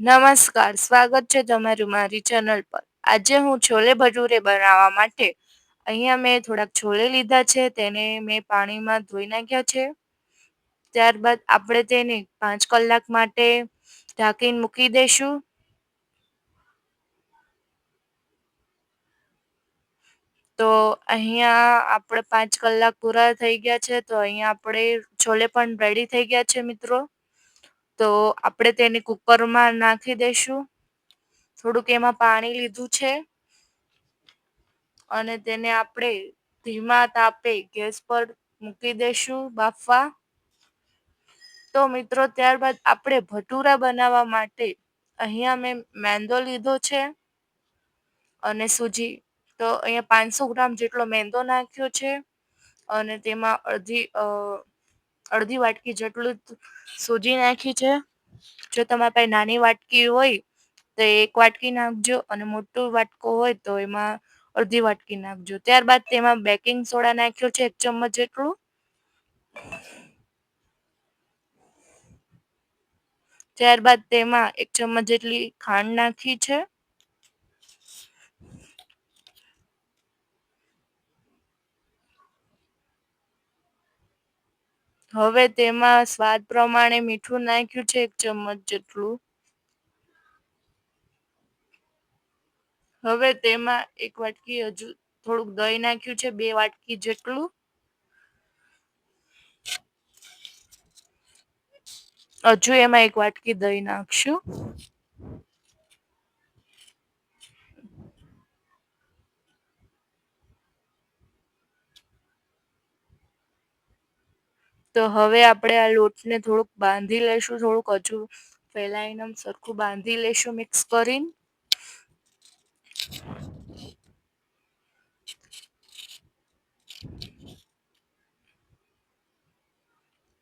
નમસ્કાર, સ્વાગત છે તમારું મારી ચેનલ પર. આજે હું છોલે ભટુરે બનાવવા માટે અહીંયા મેં થોડાક છોલે લીધા છે, તેને મેં પાણીમાં ધોઈ નાખ્યા છે. ત્યારબાદ આપણે તેને પાંચ કલાક માટે ઢાંકીને મૂકી દઈશું. તો અહીંયા આપણે પાંચ કલાક પૂરા થઈ ગયા છે, તો અહીંયા આપણે છોલે પણ રેડી થઈ ગયા છે મિત્રો. તો આપણે તેને કુકરમાં નાખી દઈશું થોડુંક એમાં પાણી લીધું છે. અને તેને આપણે ધીમા તાપે ગેસ પર મૂકી દઈશું બાફવા. તો મિત્રો, ત્યારબાદ આપણે ભટુરા બનાવવા માટે અહીંયા મેં મેંદો લીધો છે. અને સૂજી, તો અહીંયા પાંચસો ગ્રામ જેટલો મેંદો નાખ્યો છે. અને તેમાં અડધી અડધી વાટકી જેટલું સૂજી નાખી છે. જો તમારી પાસે નાની વાટકી હોય તો એક વાટકી નાખજો અને મોટું વાટકો હોય તો એમાં અડધી વાટકી નાખજો. ત્યારબાદ તેમાં બેકિંગ સોડા નાખ્યો છે એક ચમચ જેટલું. ત્યારબાદ તેમાં એક ચમચ જેટલી ખાંડ નાખી છે. હવે તેમાં સ્વાદ પ્રમાણે મીઠું નાખ્યું છે એક ચમચ જેટલું. હવે તેમાં એક વાટકી હજુ થોડુંક દહીં નાખ્યું છે, બે વાટકી જેટલું. હજુ એમાં એક વાટકી દહીં નાખશું. તો હવે આપણે આ લોટને થોડુંક બાંધી લઈશું, થોડુંક હજુ ફેલાઈને સરખું બાંધી લઈશું મિક્સ કરીને.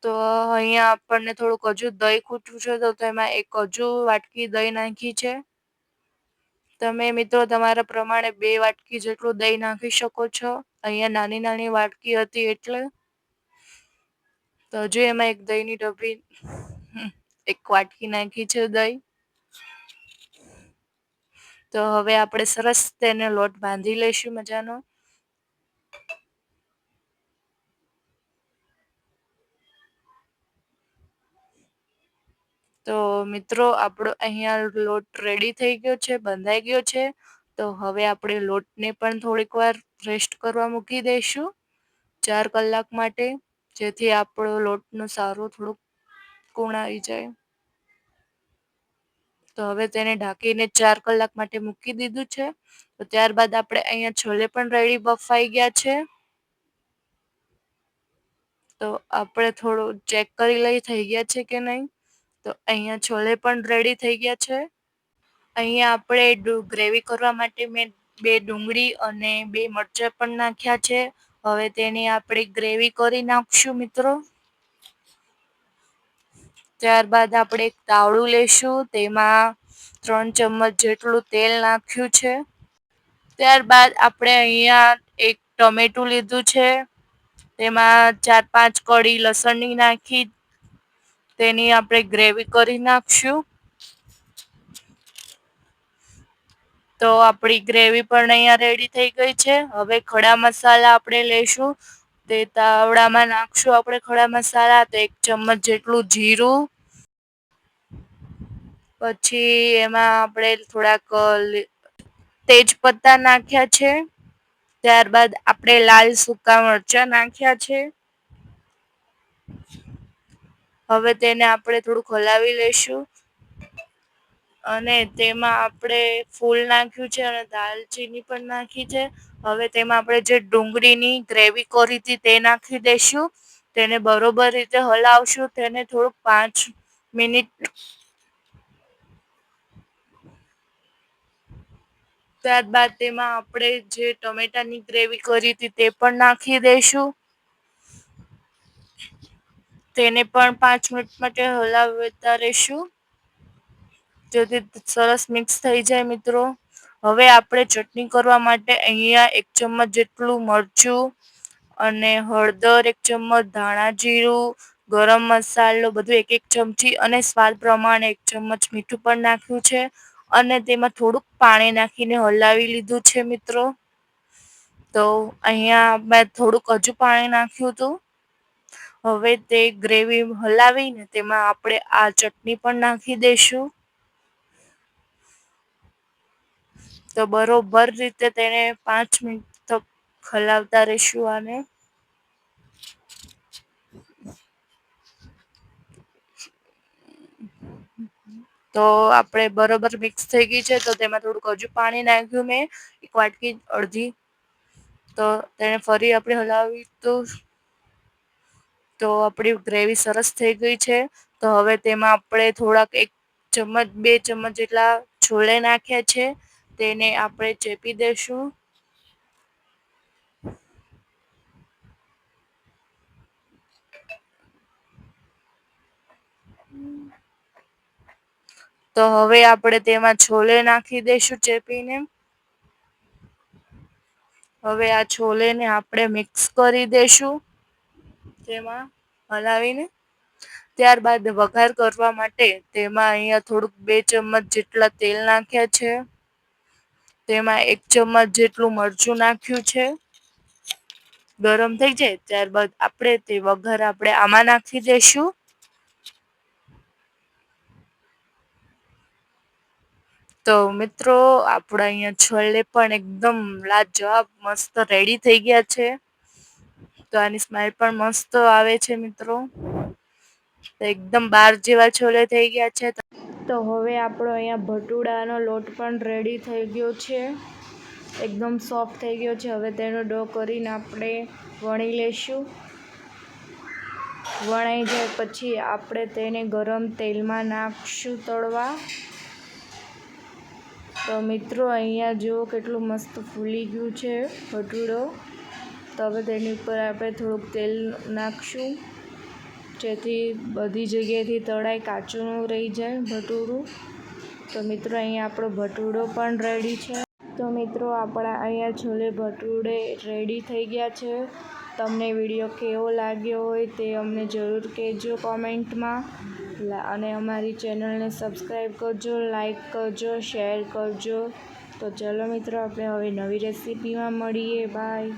તો અહીંયા આપણને થોડુંક હજુ દહીં ખૂટવું છે, તો તેમાં એક હજુ વાટકી દહીં નાખી છે. તમે મિત્રો તમારા પ્રમાણે બે વાટકી જેટલું દહીં નાખી શકો છો. અહીંયા નાની નાની વાટકી હતી એટલે તો હજુ એમાં એક દહીંની ડબ્બી એક વાટકી નાખી છે દહીં. તો હવે આપણે સરસ તેને લોટ બાંધી લઈશું મજાનો. તો મિત્રો, આપણો અહીંયા લોટ રેડી થઈ ગયો છે, બંધાઈ ગયો છે. તો હવે આપણે લોટને પણ થોડીક વાર રેસ્ટ કરવા મૂકી દઈશું. ચાર કલાક માટે. જેથી આપણો લોટનો સારો થોડુંક ગુણ જાય. તો હવે તેને ઢાંકીને ચાર કલાક માટે મૂકી દીધું છે. તો ત્યારબાદ આપણે અહીંયા છોલે પણ રેડી બફાઈ ગયા છે. તો આપણે થોડું ચેક કરી લઈ થઈ ગયા છે કે નહીં. તો અહીંયા છોલે પણ રેડી થઈ ગયા છે. અહીંયા આપણે ગ્રેવી કરવા માટે મેં બે ડુંગળી અને બે મરચાં પણ નાખ્યા છે. હવે તેની આપણે ગ્રેવી કરી નાખશું મિત્રો. ત્યારબાદ આપણે એક તાવડું લેશું, તેમાં ત્રણ ચમચ જેટલું તેલ નાખ્યું છે. ત્યારબાદ આપણે અહીંયા એક ટમેટું લીધું છે. તેમાં ચાર પાંચ કળી લસણની નાખી, તેની આપણે ગ્રેવી કરી નાખશું. તો આપણી ગ્રેવી પણ અહીંયા રેડી થઈ ગઈ છે. હવે ખડા મસાલા આપણે લઈશું તે તાવડામાં નાખશું આપણે ખડા મસાલા. તો એક ચમચ જેટલું જીરું. પછી એમાં આપણે થોડાક તેજપત્તા નાખ્યા છે. ત્યારબાદ આપણે લાલ સૂકા મરચાં નાખ્યા છે. હવે તેને આપણે થોડુંક હલાવી લઈશું અને તેમાં આપણે ફૂલ નાખ્યું છે અને દાલચીની પણ નાખી છે. હવે તેમાં આપણે જે ડુંગળીની ગ્રેવી કરી હતી તે નાખી દઈશું. તેને બરોબર રીતે હલાવશું. તેને થોડુંક પાંચ મિનિટ ત્યારબાદ તેમાં આપણે જે ટમેટાની ગ્રેવી કરી હતી તે પણ નાખી દઈશું. તેને પણ પાંચ મિનિટ માટે હલાવતા રહીશું. જેથી સરસ મિક્સ થઈ જાય મિત્રો. હવે આપણે ચટણી કરવા માટે અહીંયા એક ચમચ જેટલું મરચું અને હળદર, એક ચમચ ધાણા જીરું, ગરમ મસાલો બધું એક એક ચમચી અને સ્વાદ પ્રમાણે એક ચમચ મીઠું પણ નાખ્યું છે. અને તેમાં થોડુંક પાણી નાખીને હલાવી લીધું છે મિત્રો. તો અહીંયા મેં થોડુંક હજુ પાણી નાખ્યું હતું. હવે તે ગ્રેવી હલાવીને તેમાં આપણે આ ચટણી પણ નાખી દઈશું. તો બરોબર રીતે તેને પાંચ મિનિટ હલાવતા રહીશું આને. તો આપણે બરોબર મિક્સ થઈ ગઈ છે, તો તેમાં થોડુંક હજુ પાણી નાખ્યું મેં, એક વાટકી અડધી. તો તેને ફરી આપણે હલાવી તો તો આપણી ગ્રેવી સરસ થઈ ગઈ છે. તો હવે તેમાં આપણે થોડાક એક ચમચ, બે ચમચ જેટલા છોલે નાખ્યા છે. તેને આપણે ચેપી દેશું તો હવે આપણે તેમાં છોલે નાખી દઈશું ચેપીને. હવે આ છોલેને આપણે મિક્સ કરી દઈશું તેમાં હલાવીને. ત્યારબાદ વઘાર કરવા માટે તેમાં અહીંયા થોડુંક બે ચમચ જેટલા તેલ નાખ્યા છે. તેમાં એક ચમચ જેટલું મરચું નાખ્યું છે. ગરમ થઈ જાય ત્યારબાદ આપણે તે વઘાર આપણે આમાં નાખી દઈશું. તો મિત્રો આપણા અહીંયા છોલે પણ એકદમ લાજવાબ મસ્ત રેડી થઈ ગયા છે. તો આની સ્માઈલ પણ મસ્ત આવે છે મિત્રો. એકદમ બાર જેવા છોલે થઈ ગયા છે. તો હવે આપણો અહીંયા ભટુડાનો લોટ પણ રેડી થઈ ગયો છે. એકદમ સોફ્ટ થઈ ગયો છે. હવે તેનો ડો કરીને આપણે વણી લેશું. વણાઈ જાય પછી આપણે તેને ગરમ તેલમાં નાખશું તળવા. તો મિત્રો અહીંયા જુઓ કેટલું મસ્ત ફૂલી ગયું છે ભટૂડો. તો હવે તેની ઉપર આપણે થોડુંક તેલ નાખશું. જેથી બધી જગ્યાએથી તળાઈ કાચું રહી જાય ભટૂરું. તો મિત્રો અહીંયા આપણો ભટૂડો પણ રેડી છે. તો મિત્રો, આપણા અહીંયા છોલે ભટુડે રેડી થઈ ગયા છે. તમને વીડિયો કેવો લાગ્યો હોય તે અમને જરૂર કહેજો કોમેન્ટમાં. અને અમારી ચેનલને સબસ્ક્રાઈબ કરજો લાઈક કરજો શેર કરજો. તો ચલો મિત્રો, આપણે હવે નવી રેસીપીમાં મળીએ. બાય